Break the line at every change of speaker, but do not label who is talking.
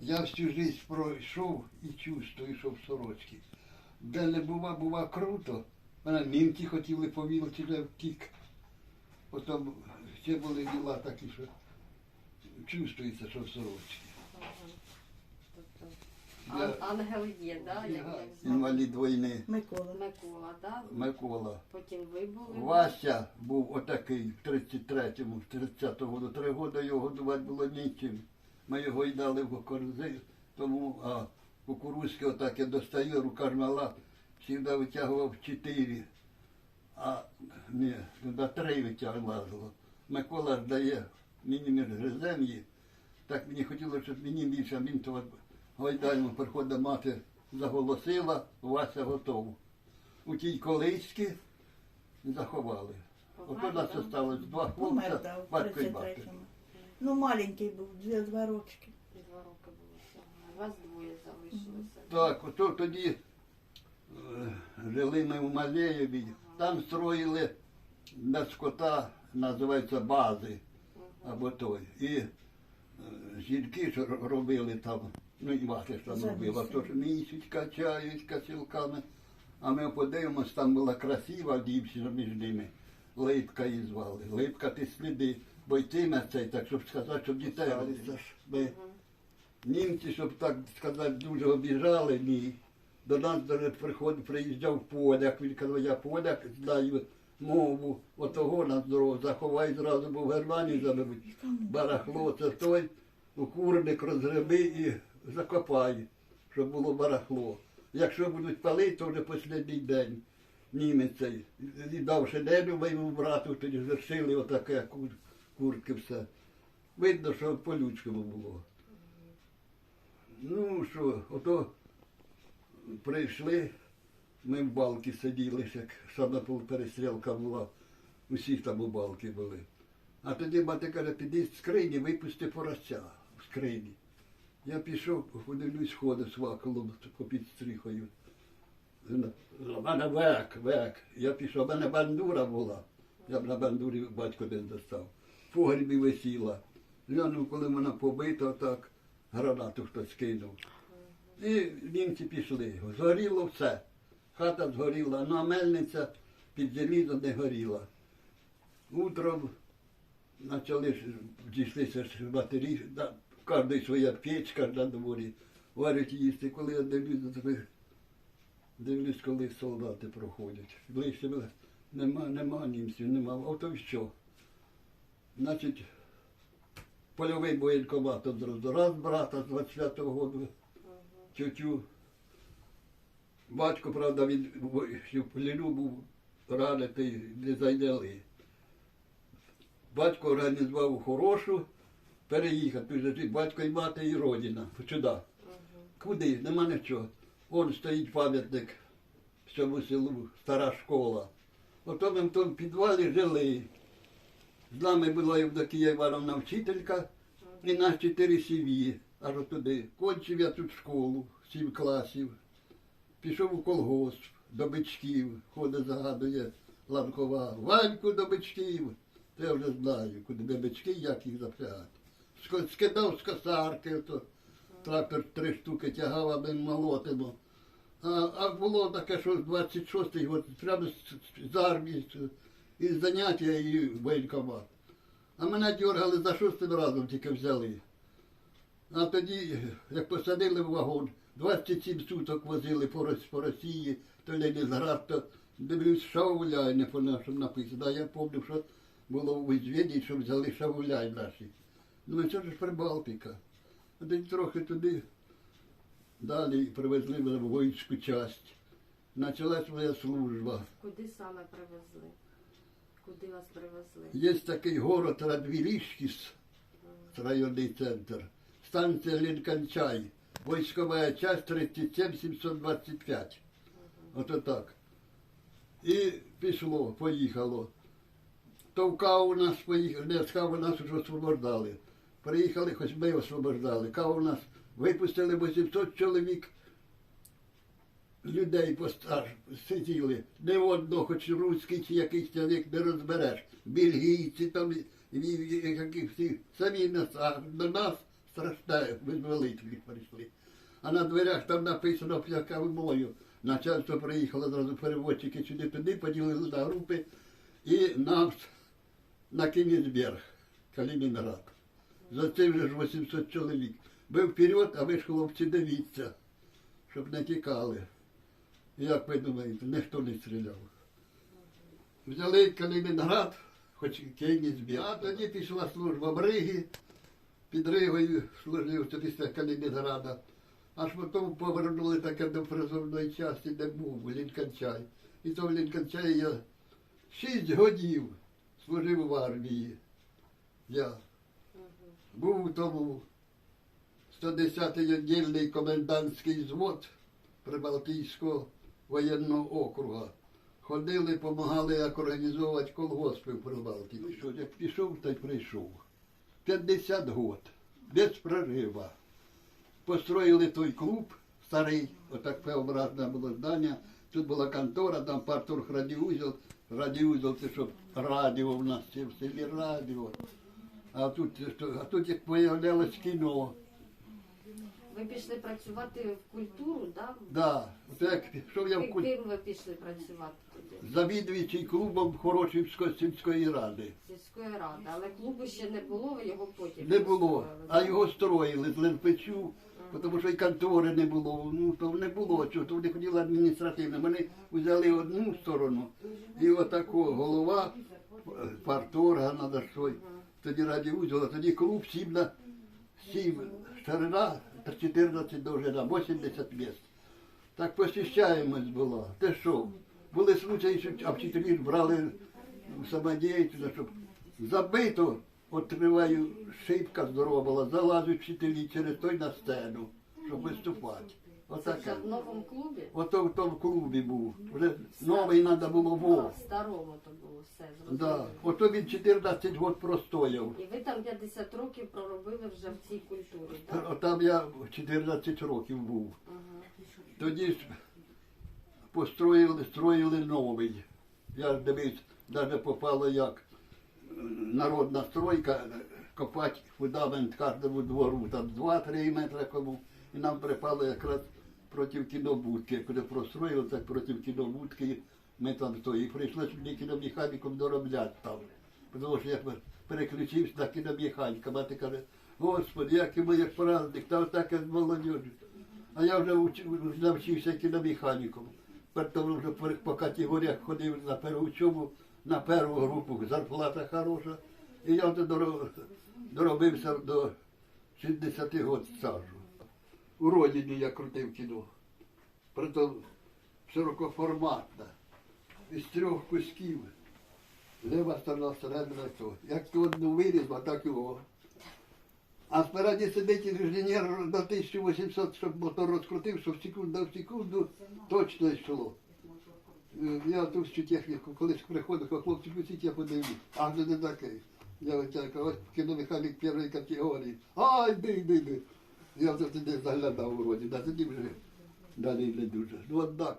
Я всю жизнь пройшов і чувствую, що в сорочці. Де не бува, бува круто. Мене німці хотіли повілити, вже втік. Потім ще були діла такі, що чувствується, що в сорочці.
Ага. Тобто, ан- ангел є, да? як- як звати?
інвалід війни
Микола.
Микола, да?
Микола.
Потім ви були.
Вася був отакий в 33-му, в 30-го году. Три роки його годувати було нічим. Ми його й дали в корзи, тому а кукурузки отак я достаю, рука ж мала, завжди витягував чотири, а ні, на три витягувало. Микола ж дає, мені між. Так мені хотілося, щоб мені більше, а він то гойдальмо приходить мати, заголосила, Вася готов. У тій колиськи заховали. От у нас осталось два хлопця, батько і мати.
33-му. Ну, маленький був, дві, два рочки.
Два роки було всього. Вас двоє залишилося.
Так, ото тоді е, жили ми в Малеєві, там строїли на скота, називається бази або той. І е, жінки ж ро- робили там, ну і мати ж там робила,
місцем.
тож місяць качають косілками. А ми подивимось, там була красива дівчина між ними. Липка її звали. Липка ти сліди, бо йтиме цей, так щоб сказати, щоб дітей. Це ж ми Німці, щоб так сказати, дуже обіжали, ні. До нас даже приходив, приїжджав поляк, він казав, я поляк, знаю мову, отого на здорово, заховай зразу, бо в Германії заберуть. Барахло, це той, у курник розгреби і закопай, щоб було барахло. Якщо будуть палити, то вже останній день німець. І дав шинелю моєму брату, тоді зашили отаке кур, куртки все. Видно, що по-людському було. Ну що, ото прийшли, ми в балки сиділи, як саме перестрілка була, усі там у балки були. А тоді мати каже, піди з скрині, випусти поросця в скрині. Я пішов, подивлюсь, ходить з ваколом попід стріхою. У мене век, век. Я пішов, у мене бандура була. Я б на бандурі батько десь достав. В погрібі висіла. Глянув, коли вона побита, так гранату хтось кинув. І німці пішли. Згоріло все. Хата згоріла, ну а мельниця під залізо не горіла. Утром почали дійшлися матері, да, в своя печка на дворі, варять їсти. Коли я дивлюсь, дивлюсь, коли солдати проходять. Ближче нема, нема німців, нема. Ото що? Значить, польовий воєнкомат одразу. Раз брата з 25-го року, тютю. Батько, правда, він в плену був ранений, не зайняли. Батько організував хорошу, переїхати, батько і мати, і родина. Сюди. Куди? Нема нічого. Вон стоїть пам'ятник цьому селу, стара школа. Ото ми в тому підвалі жили. З нами була Євдокія Івановна вчителька і нас чотири сім'ї. Аж туди. Кончив я тут школу, сім класів. Пішов у колгосп до бичків, ходить, загадує ланкова. Ваньку до бичків. То я вже знаю, куди де бички, як їх запрягати. Скидав з косарки, то трактор три штуки тягав, а ми молотимо. А, а було таке, що з 26-й год, прямо з, з армії, із заняття і воєнкомат. А мене дергали за шостим разом тільки взяли. А тоді, як посадили в вагон, 27 суток возили по, Рос- по Росії, то Ленінград, то дивлюсь, шауляй не по нашому написано. А я пам'ятаю, що було в Ізвєді, що взяли шауляй наші. Ну, це ж Прибалтика. А тоді трохи туди далі привезли в воїнську часть. Почалась моя служба.
Куди саме привезли? Куди вас привезли?
Є такий город Радвілішкіс, районний центр, станція Лінканчай, військова часть 37725. Ото так. І пішло, поїхало. То в Каву нас поїхали, не Каву нас вже освобождали. Приїхали, хоч ми освобождали. Каву нас випустили 800 чоловік. Людей постаж сиділи. Не одного, хоч руський чи якийсь чоловік не розбереш. Бельгійці там, які всі самі нас, а до нас страшне, визволителі прийшли. А на дверях там написано плякавою. Начальство приїхало зразу переводчики сюди туди, поділили на групи і нас на Кінецберг, Калінінград. За це вже ж 800 чоловік. Ви вперед, а ви ж хлопці дивіться, щоб не тікали. Як ви думаєте, ніхто не стріляв. Взяли Калінінград, хоч Кінецберг. А тоді пішла служба в Ригі, під Ригою служив після Калінінграда. Аж потім повернули таке до призовної частини, де був Лінканчай. І то в Лінканчаї я шість годів служив в армії. Я був у тому 110-й віддільний комендантський звод Прибалтійського воєнного округу. Ходили, допомагали як організовувати колгоспи в Прибалтії. Пішов, як пішов, та й прийшов. 50 год, без прорива. Построїли той клуб старий, отак певразне було здання. Тут була контора, там партурх радіузел. Радіузел це щоб радіо в нас це в селі радіо. А тут, а тут як появлялось кіно.
Ви пішли працювати в культуру, да?
Да, от як пішов я в
Ким
куль...
ким ви пішли працювати туди?
завідуючий клубом Хорошівської сільської ради.
Сільської ради, але клубу ще не було, ви його потім
Не було, а його строїли з Ленпечу, тому що і контори не було. Ну то не було чого, то вони хотіли адміністративно. Вони взяли одну сторону, і отако голова парторга надо що. Тоді радіузел, а тоді клуб сім на сім ширина, 14 довжина, 80 місць. Так посвящаємось була. Те що? Були случаї, що вчителі брали самодіяльність, щоб забито, отриваю, шибка здорова була, залазять вчителі через той на сцену, щоб виступати. Отаке.
в новому клубі?
Ото в тому клубі був. Вже новий треба було во.
А, старому то було все,
Да. Ото він 14 років простояв.
І ви там 50 років проробили вже в цій культурі, так?
Та- Там я в 14 років був. Тоді ж построїли, строїли новий. Я ж дивився, навіть попало як е, народна стройка, е, копати фундамент кожному двору, там 2-3 метри кому. І нам припало якраз проти кінобудки. Коли простроїли, так проти кінобудки ми там то. І прийшлося мені кіномеханіком доробляти там. Тому що я переключився на кіномеханіка. Мати каже, Господи, як йому як праздник, та отак як молодіж. А я вже навчився кіномеханіком. Потім вже по- категоріях ходив на переучому, на першу групу, зарплата хороша. І я вже доробився до 60 років стажу. У родині я крутив кіно. Притом широкоформатне. Із трьох кусків. Лева сторона, середина то. Як то одну вирізав, так його. А спереді сидить інженер на 1800, щоб мотор розкрутив, щоб секунда в секунду точно йшло. Е, Я ту всю техніку, колись приходив, кажу, хлопці, пустіть, я подивлюсь. А це не такий. Я ось кіномеханік першої категорії. А, йди, йди, йди. Я вже туди заглядав у роді, а тоді вже далі не дуже. Ну, однак.